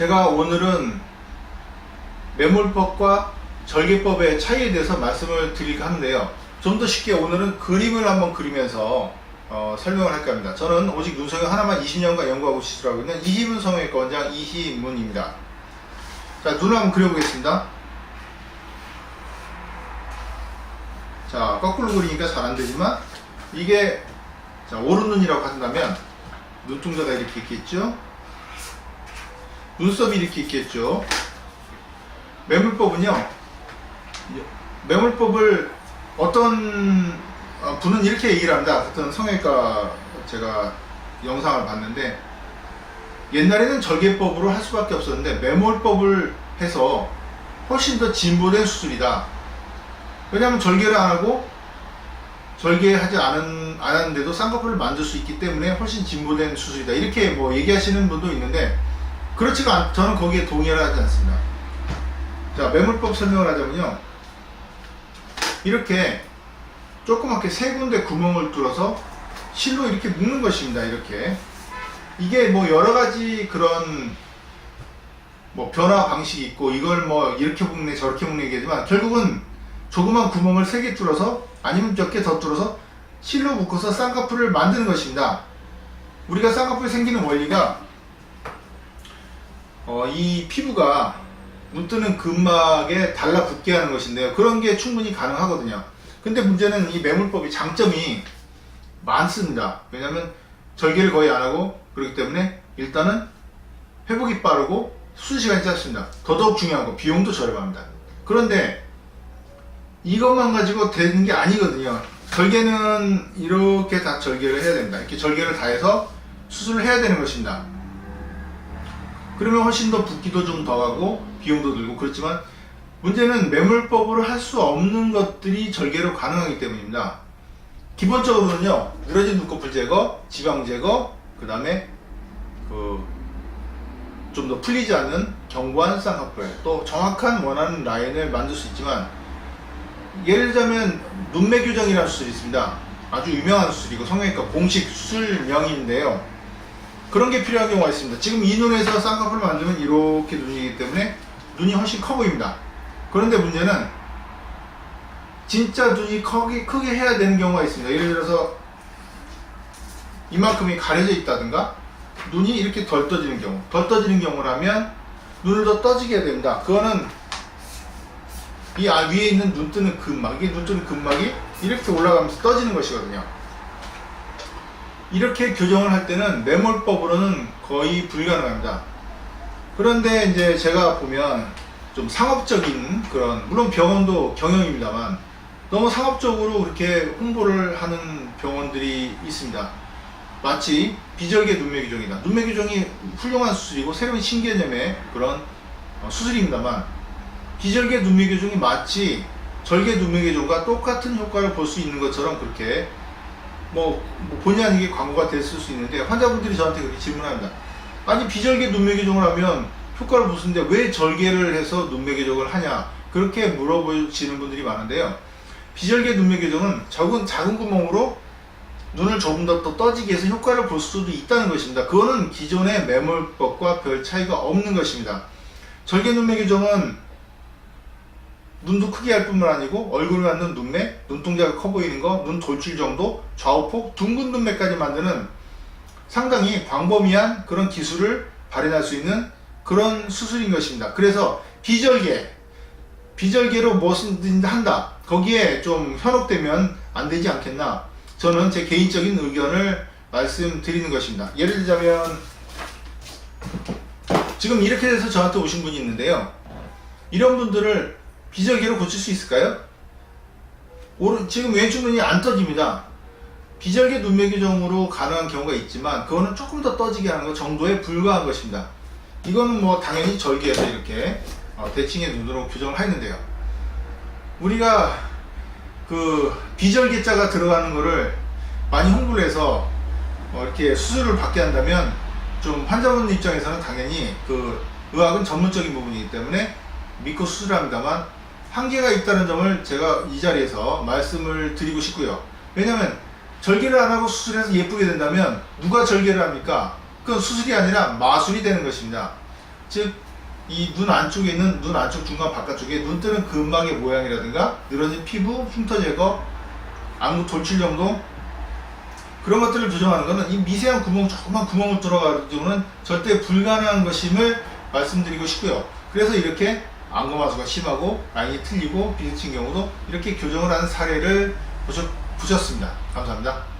제가 오늘은 매몰법과 절개법의 차이에 대해서 말씀을 드릴까 하는데요. 좀 더 쉽게 오늘은 그림을 한번 그리면서 어, 설명을 할까 합니다. 저는 오직 눈성형 하나만 20년간 연구하고 시술하고 있는 이희문 성형외과 원장 이희문입니다. 자, 눈을 한번 그려보겠습니다. 자, 거꾸로 그리니까 잘 안 되지만 이게 자, 오른 눈이라고 한다면 눈동자가 이렇게 있겠죠? 눈썹이 이렇게 있겠죠? 매물법은요, 매물법을 어떤 어, 분은 이렇게 얘기를 합니다. 어떤 성형외과 제가 영상을 봤는데 옛날에는 절개법으로 할 수밖에 없었는데 매몰법을 해서 훨씬 더 진보된 수술이다. 왜냐하면 절개를 안 하고 절개하지 않은, 않았는데도 쌍꺼풀을 만들 수 있기 때문에 훨씬 진보된 수술이다. 이렇게 뭐 얘기하시는 분도 있는데 그렇지가 않, 저는 거기에 동의를 하지 않습니다. 자, 매몰법 설명을 하자면요. 이렇게 조그맣게 세 군데 구멍을 뚫어서 실로 이렇게 묶는 것입니다. 이렇게. 이게 뭐 여러 가지 그런 뭐 변화 방식이 있고 이걸 뭐 이렇게 묶네 저렇게 묶네 얘기하지만 결국은 조그만 구멍을 세 개 뚫어서 아니면 몇 개 더 뚫어서 실로 묶어서 쌍꺼풀을 만드는 것입니다. 우리가 쌍꺼풀 생기는 원리가 어, 이 피부가 눈 뜨는 근막에 달라붙게 하는 것인데요. 그런 게 충분히 가능하거든요. 근데 문제는 이 매물법이 장점이 많습니다. 왜냐하면 절개를 거의 안 하고 그렇기 때문에 일단은 회복이 빠르고 수술 시간이 짧습니다. 더더욱 중요한 거 비용도 저렴합니다. 그런데 이것만 가지고 되는 게 아니거든요. 절개는 이렇게 다 절개를 해야 됩니다. 이렇게 절개를 다 해서 수술을 해야 되는 것입니다. 그러면 훨씬 더 붓기도 좀 더 가고 비용도 들고 그렇지만 문제는 매물법으로 할 수 없는 것들이 절개로 가능하기 때문입니다. 기본적으로는요, 늘어진 눈꺼풀 제거, 지방 제거, 그 다음에 그 좀 더 풀리지 않는 견고한 쌍꺼풀, 또 정확한 원하는 라인을 만들 수 있지만 예를 들자면 눈매 교정이라는 수술이 있습니다. 아주 유명한 수술이고 성형외과 공식 수술명인데요. 그런 게 필요한 경우가 있습니다. 지금 이 눈에서 쌍꺼풀을 만들면 이렇게 눈이기 때문에 눈이 훨씬 커 보입니다. 그런데 문제는 진짜 눈이 크게, 크게 해야 되는 경우가 있습니다. 예를 들어서 이만큼이 가려져 있다든가 눈이 이렇게 덜 떠지는 경우 덜 떠지는 경우라면 눈을 더 떠지게 됩니다. 그거는 이 아, 위에 있는 눈 뜨는 근막 이게 눈 뜨는 근막이 이렇게 올라가면서 떠지는 것이거든요. 이렇게 교정을 할 때는 매몰법으로는 거의 불가능합니다. 그런데 이제 제가 보면 좀 상업적인 그런 물론 병원도 경영입니다만 너무 상업적으로 그렇게 홍보를 하는 병원들이 있습니다. 마치 비절개 눈매 교정이다. 눈매 교정이 훌륭한 수술이고 새로운 신개념의 그런 어, 수술입니다만 비절개 눈매 교정이 마치 절개 눈매 교정과 똑같은 효과를 볼 수 있는 것처럼 그렇게 뭐, 뭐 본의 아니게 광고가 됐을 수 있는데 환자분들이 저한테 그렇게 질문합니다. 아니 비절개 눈매 교정을 하면 효과를 보는데 왜 절개를 해서 눈매 교정을 하냐 그렇게 물어보시는 분들이 많은데요. 비절개 눈매 교정은 작은 작은 구멍으로 눈을 조금 더또 떠지게 해서 효과를 볼 수도 있다는 것입니다. 그거는 기존의 매몰법과 별 차이가 없는 것입니다. 절개 눈매 교정은 눈도 크게 할 뿐만 아니고 얼굴을 만든 눈매, 눈동자가 커 보이는 거, 눈 돌출 정도, 좌우폭, 둥근 눈매까지 만드는 상당히 광범위한 그런 기술을 발현할 수 있는 그런 수술인 것입니다. 그래서 비절개, 비절개로 무엇이든 한다. 거기에 좀 현혹되면 안 되지 않겠나. 저는 제 개인적인 의견을 말씀드리는 것입니다. 예를 들자면 지금 이렇게 돼서 저한테 오신 분이 있는데요. 이런 분들을 비절개로 고칠 수 있을까요? 오른, 지금 왼쪽 눈이 안 떠집니다. 비절개 눈매 교정으로 가능한 경우가 있지만 그거는 조금 더 떠지게 하는 것 정도에 불과한 것입니다. 이거는 뭐 당연히 절개해서 이렇게 어, 대칭의 눈으로 교정을 하는데요. 우리가 그 비절개자가 들어가는 거를 많이 홍보를 해서 어, 이렇게 수술을 받게 한다면 좀 환자분 입장에서는 당연히 그 의학은 전문적인 부분이기 때문에 믿고 수술합니다만 한계가 있다는 점을 제가 이 자리에서 말씀을 드리고 싶고요. 왜냐하면 절개를 안 하고 수술해서 예쁘게 된다면 누가 절개를 합니까? 그건 수술이 아니라 마술이 되는 것입니다. 즉 이 눈 안쪽에 있는 눈 안쪽 중간 바깥쪽에 눈 뜨는 근막의 모양이라든가 늘어진 피부, 흉터 제거, 안구 돌출 정도 그런 것들을 조정하는 것은 이 미세한 구멍 조그만 구멍을 뚫어가지고는 절대 불가능한 것임을 말씀드리고 싶고요. 그래서 이렇게 안검하수가 심하고 라인이 틀리고 비스친 경우도 이렇게 교정을 하는 사례를 보셨, 보셨습니다. 감사합니다.